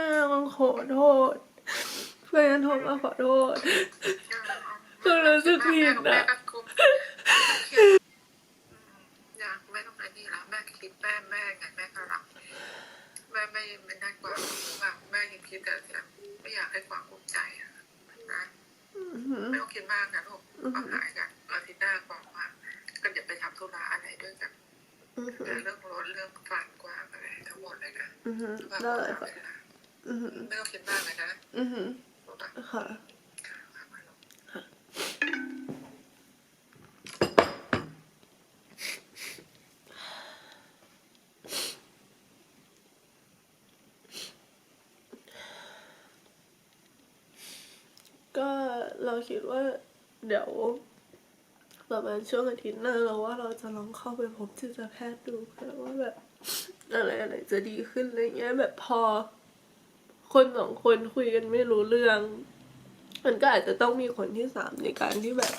ม่ต้องขอโทษแม่โทรมาขอโทษคือรู้สึกผิดแม่อะ ก็กลุ้มอยากแม่ต้องไอ้นี่ละแม่คิดแม่แม่ไงแม่ก็รักแม่ไม่ไม่ได้กว่าว่าแม่ยังคิดแต่แบบไม่อยากให้ความภูมิใจอะนะ อือหือ ไม่ต้องคิดมากนะลูกก็หายกันอาทิตย์หน้าบอกว่าก็อย่าไปทำธุระอะไรด้วยกัน อือหือ เรื่องรถเรื่องฟันกว้างอะไรทั้งหมดเลยนะ อือหือ ว่า ได้ เรา ค่ะ ทำเลยนะ อือหือ ไม่ต้องคิดมากเลยนะ อือหือ ลูกนะ ค่ะ ก็ เราคิดว่าเดี๋ยวประมาณช่วงอาทิตย์หน้าเราว่าเราจะลองเข้าไปพบจิตแพทย์ดูค่ะว่าแบบอะไรอะไรจะดีขึ้นอะไรเงี้ยแบบพอ คนสองคนคุยกันไม่รู้เรื่อง มันก็อาจจะต้องมีคนที่สามในการที่แบบ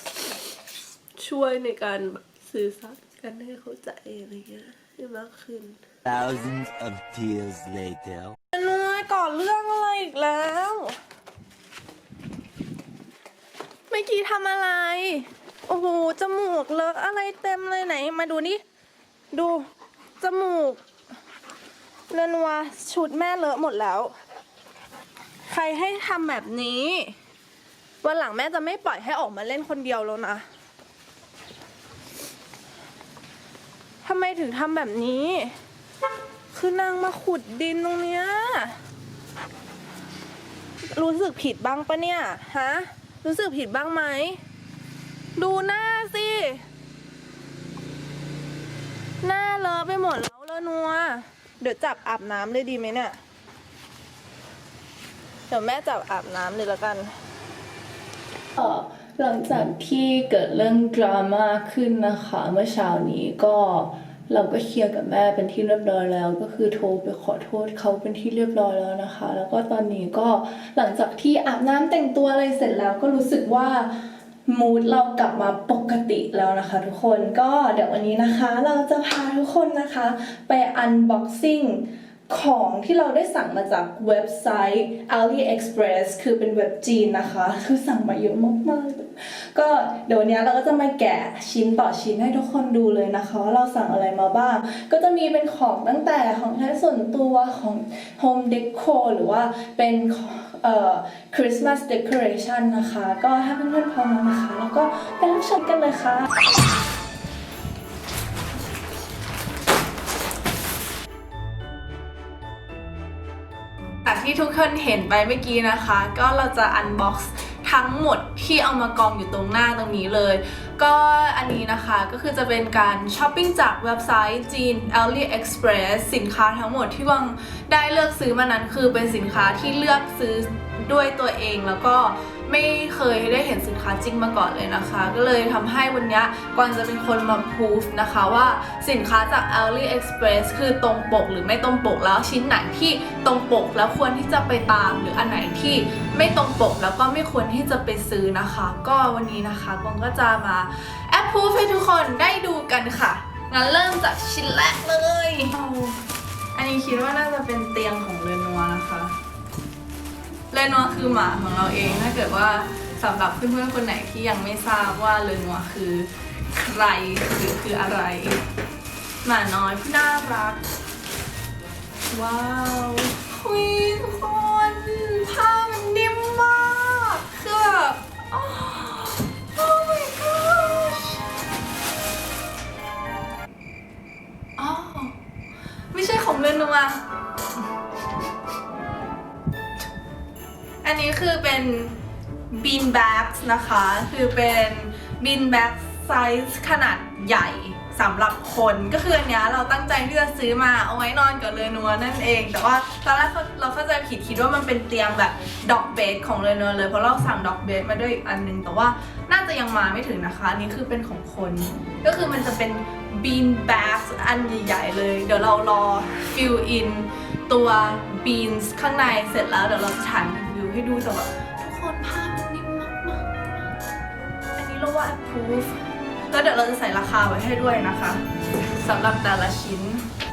ช่วยในการแบบสื่อสารกันให้เข้าใจอะไรเงี้ยให้มากขึ้น Thousands of tears later. นัวก่อนเรื่องอะไรอีกแล้ว เมื่อกี้ทำอะไร โอ้โห จมูกเลอะอะไรเต็มเลยไหน มาดูนี่ ดู จมูกเรนวาชุดแม่เลอะหมดแล้ว ใครให้ทำแบบนี้ วันหลังแม่จะไม่ปล่อยให้ออกมาเล่นคนเดียวแล้วนะทำไมถึงทำแบบนี้ คือนางมาขุดดินตรงเนี้ย รู้สึกผิดบ้างปะเนี่ย ฮะ รู้สึกผิดบ้างไหม ดูหน้าสิ หน้าเลอะไปหมดแล้วเละนัว เดี๋ยวจับอาบน้ำเลยดีไหมเนี่ย เดี๋ยวแม่จับอาบน้ำเลยละกันหลังจากที่เกิดเรื่องดราม่าขึ้นนะคะ เมื่อเช้านี้ก็ เราก็เคลียร์กับแม่เป็นที่เรียบร้อยแล้ว ก็คือโทรไปขอโทษเขาเป็นที่เรียบร้อยแล้วนะคะ แล้วก็ตอนนี้ก็หลังจากที่อาบน้ำแต่งตัวอะไรเสร็จแล้วก็รู้สึกว่ามูดเรากลับมาปกติแล้วนะคะทุกคนก็เดี๋ยววันนี้นะคะเราจะพาทุกคนนะคะ ไปอันบ็อกซิ่ง ของที่เราได้สั่งมาจากเว็บไซต์ AliExpress คือเป็นเว็บจีนนะคะ คือสั่งมาเยอะมากๆ ก็เดี๋ยววันนี้เราก็จะมาแกะชิ้นต่อชิ้นให้ทุกคนดูเลยนะคะว่าเราสั่งอะไรมาบ้าง ก็จะมีเป็นของตั้งแต่ของใช้ส่วนตัวของ Home Decor หรือว่าเป็นเอ่อ Christmas Decoration นะคะ ก็ถ้าเพื่อนๆพร้อมแล้วนะคะ แล้วก็ไปรับชมกันเลยค่ะ ที่ทุกคนเห็นไปเมื่อกี้นะคะ ก็เราจะอันบ็อกซ์ทั้งหมดที่เอามากองอยู่ตรงหน้าตรงนี้เลย ก็อันนี้นะคะก็คือจะเป็นการช้อปปิ้งจากเว็บไซต์จีน AliExpress สินค้าทั้งหมดที่วังได้เลือกซื้อมานั้นคือเป็นสินค้าที่เลือกซื้อด้วยตัวเองแล้วก็ ไม่เคยได้เห็นสินค้าจริงมาก่อนเลยนะคะ ก็เลยทำให้วันนี้กวางจะเป็นคนมาพูฟนะคะว่าสินค้าจาก AliExpress คือตรงปกหรือไม่ตรงปกแล้วชิ้นไหนที่ตรงปกแล้วควรที่จะไปตาม หรืออันไหนที่ไม่ตรงปกแล้วก็ไม่ควรที่จะไปซื้อนะคะ ก็วันนี้นะคะกวางก็จะมาแอปพูฟให้ทุกคนได้ดูกันค่ะงั้นเริ่มจากชิ้นแรกเลยอาอันนี้คิดว่าน่าจะเป็นเตียงของเรนัวนะคะ เลนัวคือหมาของเราเองถ้าเกิดว่าสำหรับเพื่อนๆคนไหนที่ยังไม่ทราบว่าเลนัวคือใครหรือคืออะไร หมาน้อยที่น่ารัก ว้าวคุยทุกคนผ้ามันนิ่มมากคือแบบโอ้ my gosh อ้าวไม่ใช่ของเลนัว อันนี้คือเป็น bean bags นะคะ คือเป็น bean bag size ขนาดใหญ่สำหรับคนก็คืออันเนี้ยเราตั้งใจที่จะซื้อมาเอาไว้นอนกับเรนัวนั่นเอง แต่ว่าตอนแรกเราเข้าใจผิดคิดว่ามันเป็นเตียงแบบดอกเบดของเรนัวเลยเพราะเราสั่งดอกเบดมาด้วยอีกอันนึง แต่ว่าน่าจะยังมาไม่ถึงนะคะอันนี้คือเป็นของคน ก็คือมันจะเป็น bean bags อันใหญ่ๆเลย เดี๋ยวเรารอ fill in ตัว beans ข้างในเสร็จแล้วเดี๋ยวเราจะถ่าย ให้ดูแต่ว่าทุกคนผ้ามันนิ่มมากๆอันนี้เราว่า approve แล้วเดี๋ยวเราจะใส่ราคาไว้ให้ด้วยนะคะสำหรับแต่ละชิ้น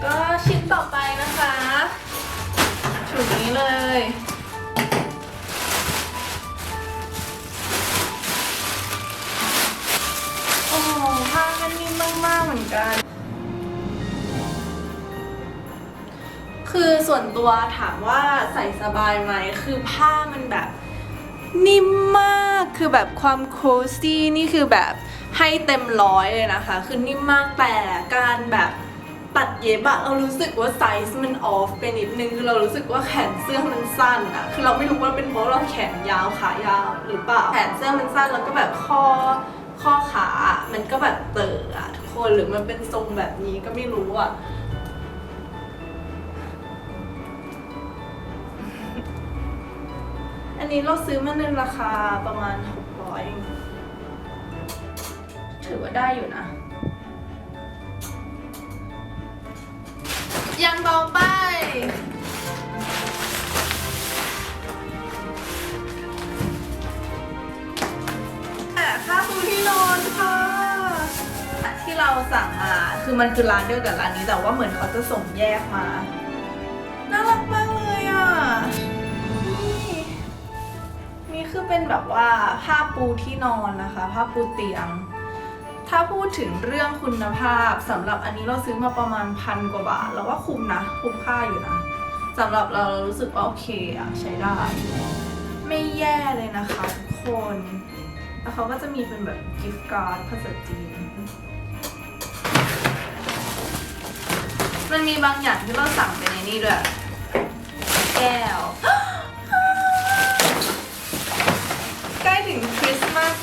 ก็ชิ้นต่อไปนะคะถุงนี้เลยโอ้โหผ้ามันนิ่มมากๆเหมือนกัน คือส่วนตัวถามว่าใส่สบายไหมคือผ้ามันแบบนิ่มมากคือแบบความโคซี่นี่คือแบบให้เต็มร้อยเลยนะคะ คือนิ่มมากแต่การแบบตัดเย็บอะเรารู้สึกว่าไซส์มันออฟไปนิดนึงคือเรารู้สึกว่าแขนเสื้อมันสั้นอะคือเราไม่รู้ว่าเป็นเพราะเราแขนยาวขายาวหรือเปล่าแขนเสื้อมันสั้นแล้วก็แบบข้อข้อขา มันก็แบบเต๋ออะทุกคนหรือมันเป็นทรงแบบนี้ก็ไม่รู้อะ นนี้เราซื้อมาในราคาประมาณ 600เองถือว่าได้อยู่นะย่างต่อไป ค่าปูที่นอนค่ะ ที่เราสั่งมา คือมันคือร้านเดียวกับร้านนี้แต่ว่าเหมือนเขาจะส่งแยกมา คือเป็นแบบว่าผ้าปูที่นอนนะคะผ้าปูเตียง ถ้าพูดถึงเรื่องคุณภาพสำหรับอันนี้เราซื้อมาประมาณพันกว่าบาทเราว่าคุ้มนะคุ้มค่าอยู่นะสำหรับเราเรารู้สึกว่าโอเคอะใช้ได้ ไม่แย่เลยนะคะทุกคนแล้วเขาก็จะมีเป็นแบบกิฟต์การ์ดภาษาจีนมันมีบางอย่างที่เราสั่งไปในนี่ด้วย แก้ว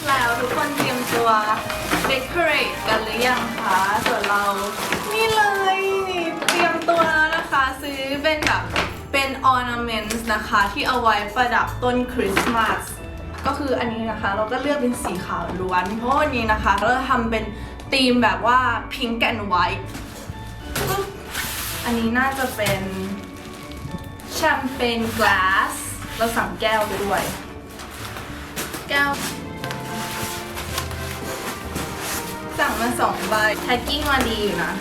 แล้วทุกคนเตรียมตัวเดคอเรทกันหรือยังคะส่วนเรานี่เลย เตรียมตัวแล้วนะคะซื้อเป็นแบบเป็น ornaments นะคะ ที่เอาไว้ประดับต้นคริสต์มาสก็คืออันนี้นะคะเราก็เลือกเป็นสีขาวล้วน เพราะวันนี้นะคะ เราทำเป็นธีมแบบว่า pink and white อันนี้น่าจะเป็นแชมเปญ glass เราสั่งแก้วไปด้วย แก้ว สั่งมาสองใบแพ็กกิ้งมาดีอยู่นะ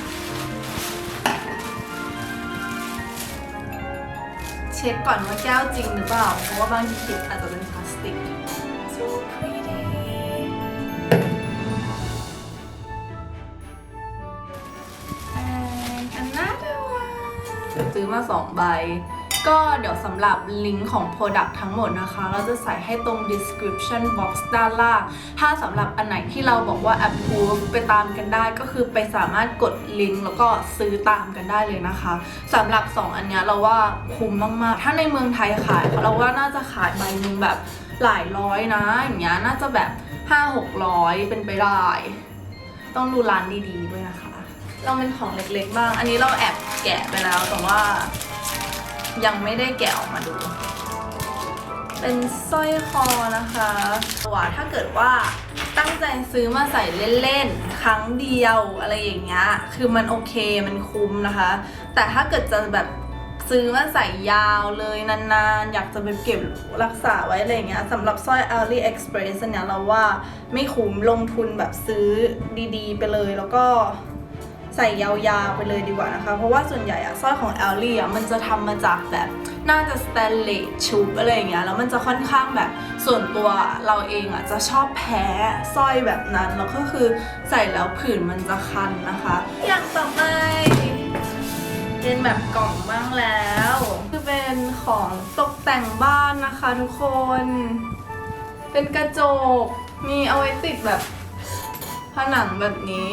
เช็คก่อนว่าแก้วจริงหรือเปล่า เพราะว่าบางทีอาจจะเป็นพลาสติก so pretty and another one ซื้อมาสองใบ ก็เดี๋ยวสำหรับลิงก์ของ Product ทั้งหมดนะคะ เราจะใส่ให้ตรง description box ด้านล่าง ถ้าสำหรับอันไหนที่เราบอกว่า approve ไปตามกันได้ก็คือไปสามารถกดลิงก์แล้วก็ซื้อตามกันได้เลยนะคะสำหรับ 2 อันเนี้ยเราว่าคุ้มมากๆ ถ้าในเมืองไทยขายเราว่าน่าจะขายใบหนึงแบบหลายร้อยนะ อย่างเงี้ยน่าจะแบบ 5-600 เป็นไปได้ ต้องดูร้านดีๆด้วยนะคะ เราเป็นของเล็กๆบ้าง อันนี้เราแอบแกะไปแล้วแต่ว่า ยังไม่ได้แกะออกมาดู เป็นสร้อยคอนะคะว่าถ้าเกิดว่าตั้งใจซื้อมาใส่เล่นๆ ครั้งเดียวอะไรอย่างเงี้ย คือมันโอเคมันคุ้มนะคะ แต่ถ้าเกิดจะแบบซื้อมาใส่ยาวเลยนานๆ อยากจะไปเก็บรักษาไว้อะไรอย่างเงี้ยสำหรับสร้อย AliExpress นเนี่ยเราว่าไม่คุ้มลงทุนแบบซื้อดีๆ ไปเลยแล้วก็ ใส่ยาวๆไปเลยดีกว่านะคะ เพราะว่าส่วนใหญ่อะสร้อยของแอลลี่อะมันจะทำมาจากแบบน่าจะสแตนเลสชุบอะไรอย่างเงี้ยแล้วมันจะค่อนข้างแบบส่วนตัวเราเองอะจะชอบแพ้สร้อยแบบนั้นแล้วก็คือใส่แล้วผื่นมันจะคันนะคะ อย่างต่อไปเป็นแบบกล่องบ้างแล้วคือเป็นของตกแต่งบ้านนะคะทุกคน เป็นกระจกมีเอาไว้ติดแบบผนังแบบนี้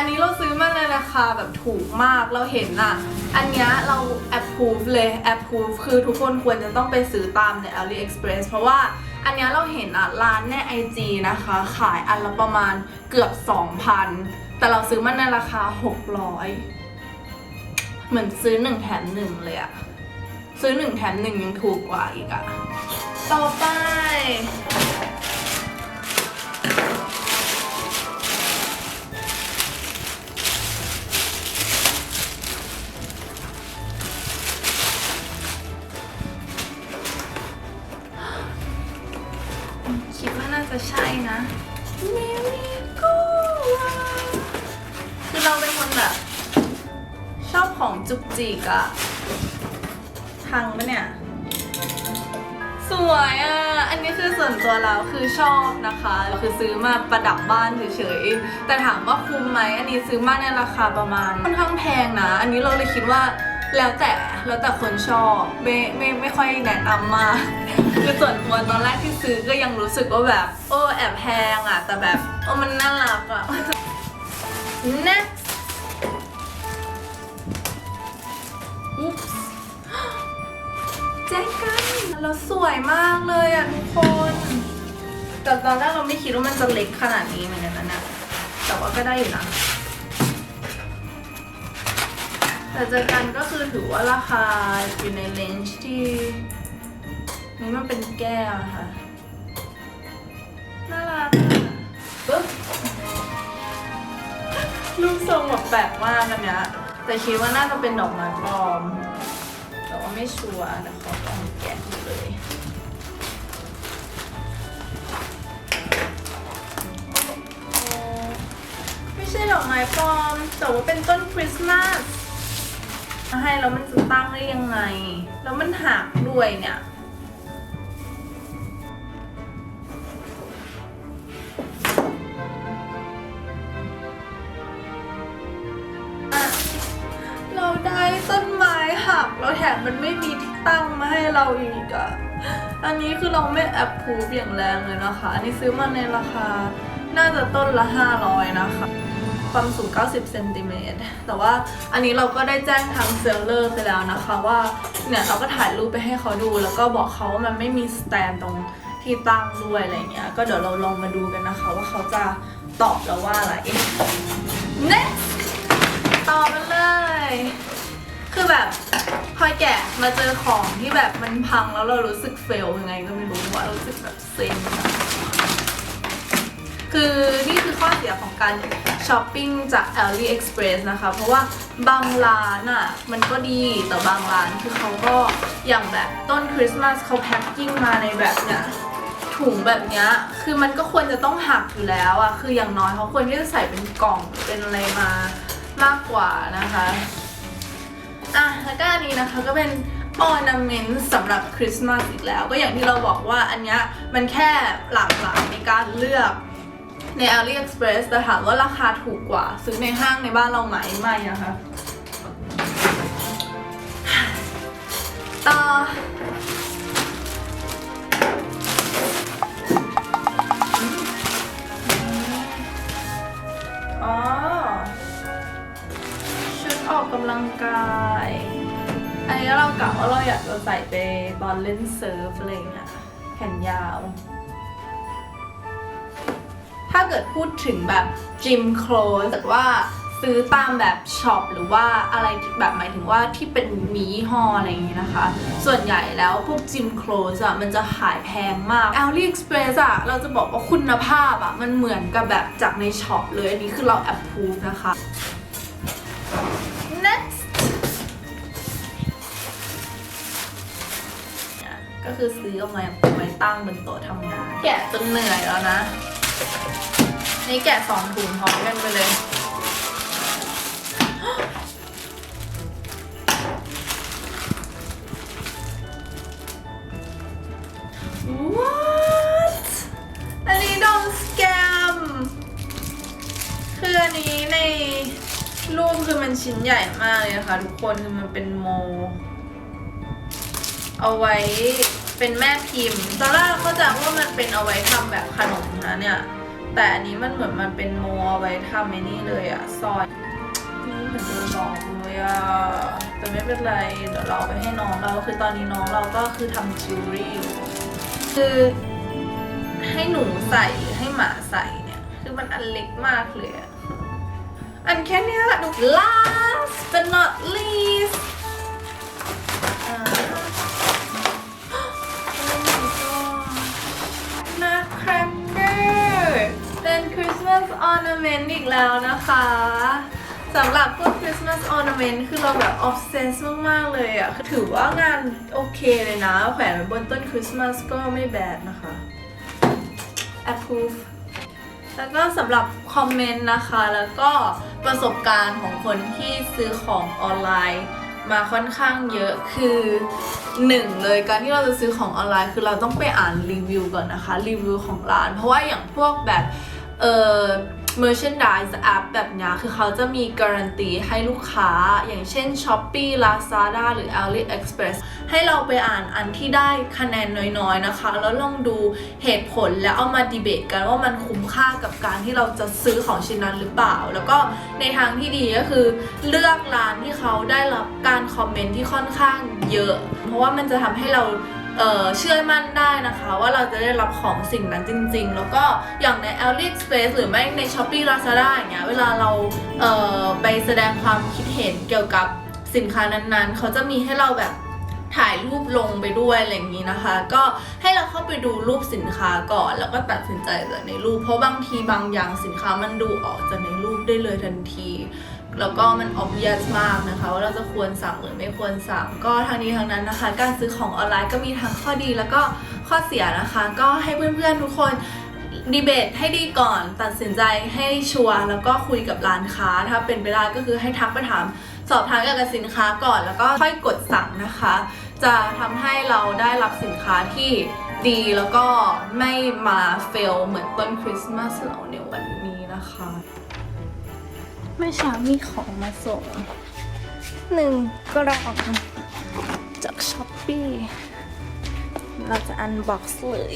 อันนี้เราซื้อมาในราคาแบบถูกมากเราเห็นอะอันเนี้ยเรา approve เลย approve คือทุกคนควรจะต้องไปซื้อตามใน AliExpress เพราะว่าอันนี้เราเห็นอะร้านใน IG นะคะ ขายอันละประมาณเกือบ 2,000 แต่เราซื้อมาในราคา 600 เหมือนซื้อ 1 แถม 1 เลยอะซื้อ 1 แถม 1 ยังถูกกว่าอีกอะต่อไป จะใช่นะเมริโกคือเราเป็นคนแบบชอบของจุกจิกอะพังปะเนี่ย สวยอะอันนี้คือส่วนตัวเราคือชอบนะคะ คือซื้อมาประดับบ้านเฉยๆ แต่ถามว่าคุ้มไหม อันนี้ซื้อมาในราคาประมาณค่อนข้างแพงนะ อันนี้เราเลยคิดว่าแล้วแต่แล้วแต่คนชอบไม่ไม่ไม่ค่อยแนะนำมาก คือส่วนตัวตอนแรกที่ซื้อก็ยังรู้สึกว่าแบบ โอ้แอบแพงอะ แต่แบบ โอ้มันน่ารักอะ next Oops แจ็คกันแล้วสวยมากเลยอะทุกคน แต่ตอนแรกเราไม่คิดว่ามันจะเล็กขนาดนี้เหมือนกันนะ แต่ว่าก็ได้อยู่นะแต่เจอกันก็คือถือว่าราคาอยู่ในเลนจ์ที่ นี่มันเป็นแก้วอะค่ะน่ารักอะปึ๊บรูปทรงแบบแปลกมากอันเนี้ยแต่คิดว่าน่าจะเป็นดอกไม้ปลอม แต่ว่าไม่ชัวร์แต่ขอลองแกะดูเลยไม่ใช่ดอกไม้ปลอม แต่ว่าเป็นต้นคริสต์มาสให้แล้วมันจะตั้งได้ยังไง แล้วมันหักด้วยเนี่ย แถมมันไม่มีที่ตั้งมาให้เราอีกอะอันนี้คือเราไม่แอปพูฟอย่างแรงเลยนะคะ อันนี้ซื้อมาในราคา น่าจะต้นละ 500 นะคะ ความสูง 90 เซนติเมตร แต่ว่าอันนี้เราก็ได้แจ้งทางเซลเลอร์ไปแล้วนะคะว่า เนี่ยเราก็ถ่ายรูปไปให้เขาดู แล้วก็บอกเขาว่ามันไม่มีสแตนตรงที่ตั้งด้วยอะไรเงี้ย ก็เดี๋ยวเราลองมาดูกันนะคะ ว่าเขาจะตอบเราว่าอะไร next ต่อกันเลย คือแบบพอแกะมาเจอของที่แบบมันพังแล้วเรารู้สึกเฟลยังไงก็ไม่รู้ว่ารู้สึกแบบเซ็งอะคือนี่คือข้อเสียของการช้อปปิ้งจาก AliExpress นะคะ เพราะว่าบางร้านอะมันก็ดีแต่บางร้านคือเขาก็อย่างแบบต้นคริสต์มาสเขาแพ็คกิ้งมาในแบบเนี้ยถุงแบบเนี้ยคือมันก็ควรจะต้องหักอยู่แล้วอะคืออย่างน้อยเขาควรที่จะใส่เป็นกล่องเป็นอะไรมามากกว่านะคะ อะแล้วก็อันนี้นะคะก็เป็นออนาเมนต์สำหรับคริสต์มาสอีกแล้ว ก็อย่างที่เราบอกว่าอันเนี้ยมันแค่หลากหลายในการเลือกใน AliExpress แต่ถามว่าราคาถูกกว่า ซื้อในห้างในบ้านเราไหมไม่นะคะต่อ เรากะว่าเราอยากจะใส่ไปตอนเล่นเซิร์ฟอะไรเงี้ยแขนยาว ถ้าเกิดพูดถึงแบบจิมโคลสแต่ว่าซื้อตามแบบช็อปหรือว่าอะไรแบบหมายถึงว่าที่เป็นมียี่ห้ออะไรอย่างงี้นะคะ ส่วนใหญ่แล้วพวกจิมโคลสอะมันจะขายแพงมาก AliExpress อะเราจะบอกว่าคุณภาพอะมันเหมือนกับแบบจากในช็อปเลย อันนี้คือเราแอปพูฟนะคะ คือซื้อเอามาไว้ตั้งบนโต๊ะทำงาน แกะจนเหนื่อยแล้วนะ นี่แกะสองถุงพร้อมกันไปเลย What อันนี้โดนสแกม คืออันนี้ในรูปคือมันชิ้นใหญ่มากเลยนะคะทุกคนคือมันเป็นโม เอาไว้ เป็นแม่พิมพ์ตอนแรกเราเข้าใจว่ามันเป็นเอาไว้ทำแบบขนมนะเนี่ย แต่อันนี้มันเหมือนมันเป็นโมเอาไว้ทำไอ้นี่เลยอะซอยนี่เหมือนโดนหลอกเลยอะแต่ไม่เป็นไรเดี๋ยวเราไปให้น้องเราคือตอนนี้น้องเราก็คือทำจิวเวลรี่อยู่คือให้หนูใส่ให้หมาใส่เนี่ย คือมันอันเล็กมากเลยอะอันแค่เนี้ยดู last but not least เป็นคริสต์มาสออร์นาเมนต์อีกแล้วนะคะสำหรับพวกคริสต์มาสออร์นาเมนต์คือเราแบบออฟเซสมาก ๆ เลยอะ่ะถือว่างานโอเคเลยนะ แขวนไว้บนต้นคริสต์มาสก็ไม่แบดนะคะ approve แล้วก็สำหรับคอมเมนต์นะคะ แล้วก็ประสบการณ์ของคนที่ซื้อของออนไลน์มาค่อนข้างเยอะคือหนึ่งเลยการที่เราจะซื้อของออนไลน์ คือเราต้องไปอ่านรีวิวก่อนนะคะรีวิวของร้าน เพราะว่าอย่างพวกแบบ เอ่อ merchandise app แบบนี้คือเขาจะมีการันตีให้ลูกค้าอย่างเช่น Shopee Lazada หรือ AliExpress ให้เราไปอ่านอันที่ได้คะแนนน้อยๆนะคะ แล้วลองดูเหตุผลแล้วเอามาดีเบตกันว่ามันคุ้มค่ากับการที่เราจะซื้อของชิ้นนั้นหรือเปล่า แล้วก็ในทางที่ดีก็คือเลือกร้านที่เขาได้รับการคอมเมนต์ที่ค่อนข้างเยอะ เพราะว่ามันจะทำให้เรา เเชื่อมั่นได้นะคะ ว่าเราจะได้รับของสิ่งนั้นจริง ๆ แล้วก็อย่างใน AliExpress หรือไม่ใน Shopee Lazada อย่างเงี้ยเวลาเราเไปแสดงความคิดเห็นเกี่ยวกับสินค้านั้นๆ เขาจะมีให้เราแบบ ถ่ายรูปลงไปด้วยอะไรอย่างนี้นะคะ ก็ให้เราเข้าไปดูรูปสินค้าก่อน แล้วก็ตัดสินใจจากในรูป เพราะบางทีบางอย่างสินค้ามันดูออกจากในรูปได้เลยทันที แล้วก็มัน obvious มากนะคะ ว่าเราจะควรสั่งหรือไม่ควรสั่ง ก็ทางนี้ทางนั้นนะคะ การซื้อของออนไลน์ก็มีทั้งข้อดีแล้วก็ข้อเสียนะคะ ก็ให้เพื่อนๆทุกคนดีเบตให้ดีก่อนตัดสินใจให้ชัวร์แล้วก็คุยกับร้านค้า ถ้าเป็นไปได้ก็คือให้ทักไปถาม สอบถามเกี่ยวกับสินค้าก่อนแล้วก็ค่อยกดสั่งนะคะ จะทำให้เราได้รับสินค้าที่ดีแล้วก็ไม่มาเฟลเหมือนต้นคริสต์มาสเราในวันนี้นะคะเมื่อเช้ามีของมาส่งหนึ่งกล่องจากช้อปปี้เราจะอันบ็อกซ์เลย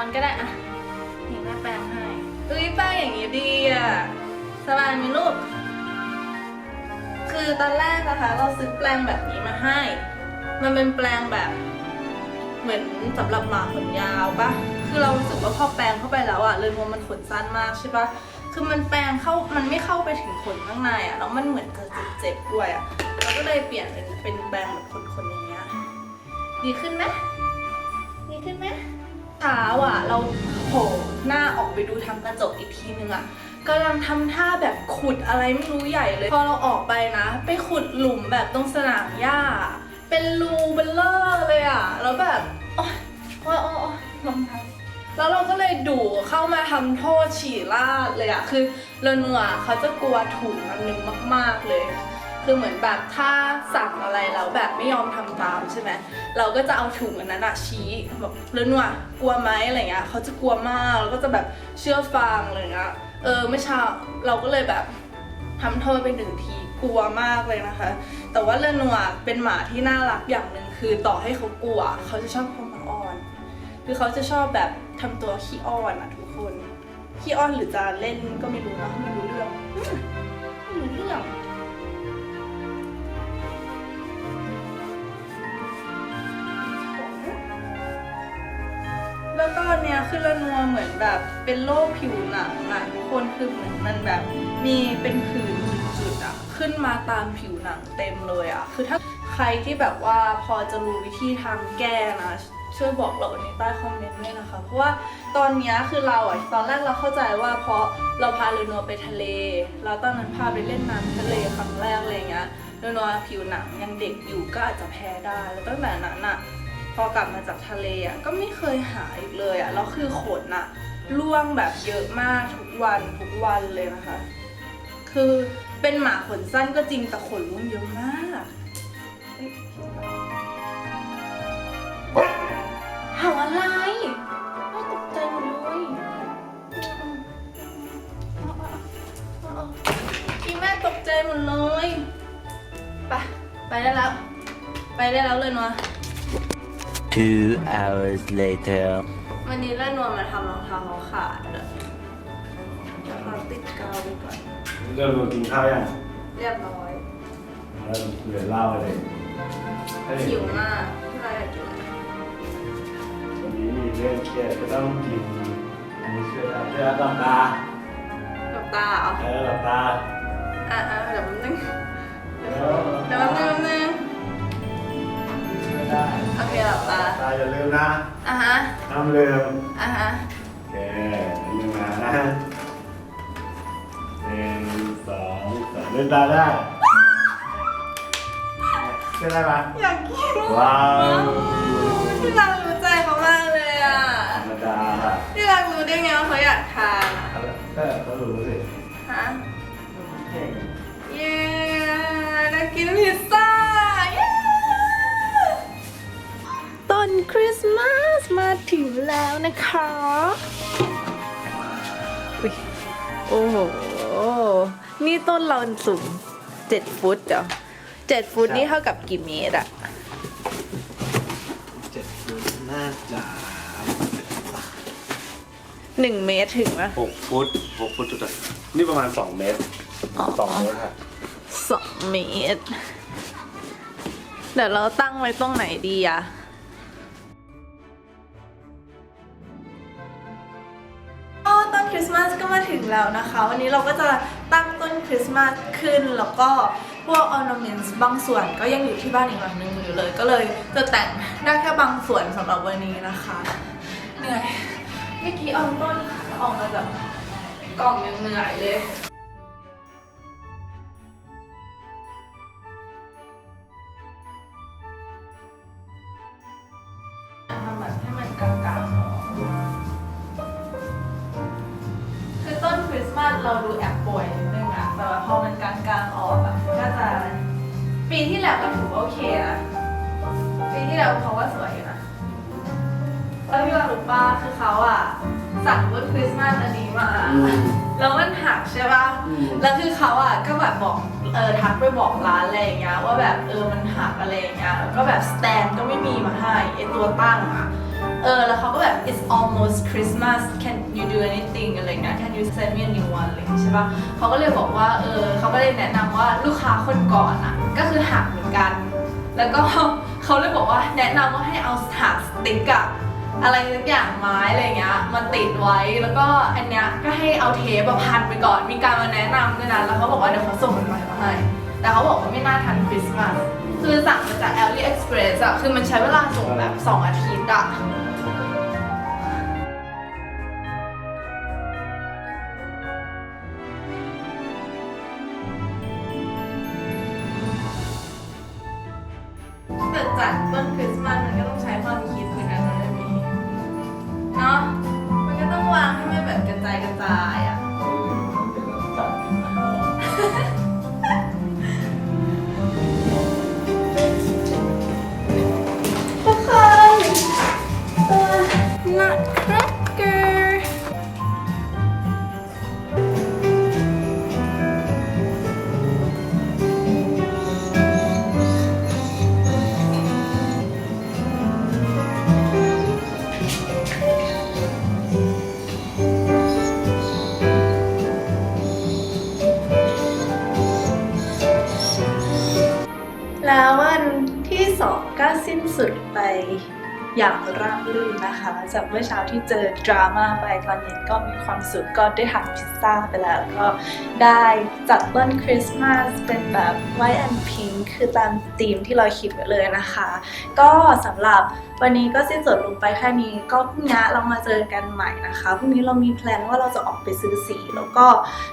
อนก็ได้อะนี่แม่แปลงให้เฮ้ยแปลงอย่างนี้ดีอะสบายไหมลูก คือตอนแรกนะคะ เราซื้อแปลงแบบนี้มาให้ มันเป็นแปลงแบบ เหมือนสำหรับหมาขนยาวปะคือเรารู้สึกว่าพอแปลงเข้าไปแล้วอะเลยมันขนสั้นมากใช่ปะคือมันแปลงเข้ามันไม่เข้าไปถึงขนข้างในอะแล้วมันเหมือนจะเจ็บๆด้วยอะเราก็เลยเปลี่ยนเป็นเป็นแปลงแบบขนๆอย่างเงี้ยดีขึ้นไหม เช้าอะ เราโผล่หน้าออกไปดูทางกระจกอีกทีนึงอะกำลังทำท่าแบบขุดอะไรไม่รู้ใหญ่เลย พอเราออกไปนะ ไปขุดหลุมแบบตรงสนามหญ้า เป็นรูเบลเลอร์เลยอะ แล้วแบบโอ๊ยโอ๊ยโอ๊ยโอ๊ยรองท้าแล้วเราก็เลยดูเข้ามาทำโทษฉี่ราดเลยอะคือเรนวเขาจะกลัวถุงอันนึงมาก ๆเลย คือเหมือนแบบถ้าสั่งอะไรแล้วแบบไม่ยอมทำตามใช่ไหมเราก็จะเอาถุงอันนั้นอะชี้แบบเรื่องว่ากลัวไหมอะไรเงี้ยเขาจะกลัวมากแล้วก็จะแบบเชื่อฟังอะไรเงี้ยเออเมื่อเช้าเราก็เลยแบบทำโทษไปหนึ่งทีกลัวมากเลยนะคะ แต่ว่าเรนัวเป็นหมาที่น่ารักอย่างหนึ่งคือต่อให้เขากลัว เขาจะชอบเข้ามาอ้อน คือเขาจะชอบแบบทำตัวขี้อ้อนอะทุกคนขี้อ้อนหรือจะเล่นก็ไม่รู้นะไม่รู้เรื่อง แล้วก็เนี้ยคือละนัวเหมือนแบบเป็นโรคผิวหนังอะทุกคนคือเหมือนมันแบบมีเป็นผื่นจุดๆอะขึ้นมาตามผิวหนังเต็มเลยอะคือถ้าใครที่แบบว่าพอจะรู้วิธีทางแก้นะช่วยบอกเราในใต้คอมเมนต์ด้วยนะคะ เพราะว่าตอนเนี้ยคือเราอะตอนแรกเราเข้าใจว่าเพราะเราพาเลนัวไปทะเลแล้วตอนนั้นพาไปเล่นน้ำทะเลครั้งแรกอะไรเงี้ยเลนัวผิวหนังยังเด็กอยู่ก็อาจจะแพ้ได้แล้วตั้งแต่นั้นอะ พอกลับมาจากทะเลอะก็ไม่เคยหายอีกเลยอะแล้วคือขนอะร่วงแบบเยอะมากทุกวันทุกวันเลยนะคะ คือเป็นหมาขนสั้นก็จริงแต่ขนร่วงเยอะมากเห่าอะไรไม่ตกใจหมดเลยพี่แม่ตกใจหมดเลย ไป ไปได้แล้ว ไปได้แล้วเลยเนาะ Two hours later. วันนี้เล่นนวลมาทำรองเท้าเขาขาดอะเดี๋ยวเราติดกาวไปก่อน เริ่มกินข้าวยังเรียบร้อยแล้วเหลือเหล้าเลยเฮ้ยหิวมากที่ไรอยากกินอะไรวันนี้มีเรื่องเครียดก็ต้องกินอันนี้ช่วยได้ช่วยหลับตาหลับตาเหรอเออหลับตา อะอะเดี๋ยวแป๊บนึง นะอะฮะห้ามลืมอะฮะโอเคลืมมานะหนึ่งสองสามลืมตาได้เล่นได้ไหมอยากกินว้าวที่รักรู้ใจเขามากเลยอะธรรมดาค่ะที่รักรู้ได้ไงว่าเขาอยากทานอะก็ก็รู้สิฮะเย้ได้กินพิซ ต้นคริสต์มาสมาถึงแล้วนะคะอุ๊ยโอ้โห นี่ต้นเราสูงเจ็ดฟุตเหรอเจ็ดฟุตนี่เท่ากับกี่เมตรอะเจ็ดฟุตน่าจะหนึ่งเมตรถึงปะหกฟุตหกฟุตจุดอะนี่ประมาณสองเมตรสองเมตรค่ะสองเมตร เดี๋ยวเราตั้งไว้ตรงไหนดีอะ แล้วนะคะ วันนี้เราก็จะตั้งต้นคริสต์มาสขึ้น แล้วก็พวกออร์นเมนต์บางส่วนก็ยังอยู่ที่บ้านอีกหลังนึงอยู่เลย ก็เลยจะแต่งได้แค่บางส่วนสำหรับวันนี้นะคะ เหนื่อยเมื่อกี้ออนต้นออกมาจากกล่องยังเหนื่อยเลย เราดูแอบป่วยนิดนึงอะแต่ว่าพอมันกลางๆออกอะก็จะปีที่แล้วก็ถือว่าโอเคนะปีที่แล้วเขาว่าสวยอยู่นะแล้วพี่ว่ารู้ป้าคือเขาอะสั่งต้นคริสต์มาสอันนี้มาแล้วมันหักใช่ป่ะแล้วคือเขาอะก็แบบบอกเออทักไปบอกร้านอะไรอย่างเงี้ยว่าแบบเออมันหักอะไรอย่างเงี้ยแล้วก็แบบสแตนก็ไม่มีมาให้ไอตัวตั้งอะเออแล้วเขาก็แบบ it's almost Christmas can you do anything อะไรเงี้ย can you send me a new one อะไรอย่างเงี้ยใช่ป่ะเขาก็เลยบอกว่าเออเขาก็เลยแนะนำว่าลูกค้าคนก่อนอะก็คือหักเหมือนกัน แล้วก็เขาเลยบอกว่าแนะนำว่าให้เอาหักสติ๊กอะอะไรสักอย่างไม้อะไรเงี้ยมาติดไว้แล้วก็อันเนี้ยก็ให้เอาเทปอะพันไปก่อน มีการมาแนะนำด้วยนะแล้วเขาบอกว่าเดี๋ยวเขาส่งมันใหม่มาให้แต่เขาบอกว่าไม่น่าทันคริสต์มาสคือสั่งมาจาก AliExpress อะคือมันใช้เวลาส่งแบบ 2 อาทิตย์อะ Yeah. จากเมื่อเช้าที่เจอดราม่าไปตอนเย็นก็มีความสุขก็ได้ทานพิซซ่าไปแล้วก็ได้จัดต้นคริสต์มาสเป็นแบบ white and p i คือตามธีมที่เราคิดไว้เลยนะคะ ก็สำหรับวันนี้ก็สิ้นสุดลงไปแค่นี้ ก็พรุ่งนี้เรามาเจอกันใหม่นะคะพรุ่งนี้เรามีแพลนว่าเราจะออกไปซื้อสี แล้วก็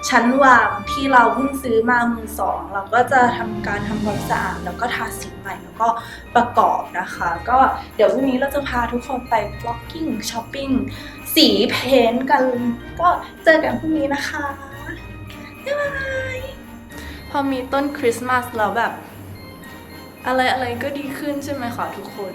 ชั้นวางที่เราเพิ่งซื้อมามือสองเราก็จะทำการทำความสะอาดแล้วก็ทาสีใหม่แล้วก็ประกอบนะคะ ก็เดี๋ยวพรุ่งนี้เราจะพาทุกคนไป walking shopping สีเพ้นท์กัน ก็เจอกันพรุ่งนี้นะคะบ๊ายบายพอมีต้นคริสต์มาสแล้วแบบ อะไรอะไรก็ดีขึ้นใช่ไหมคะทุกคน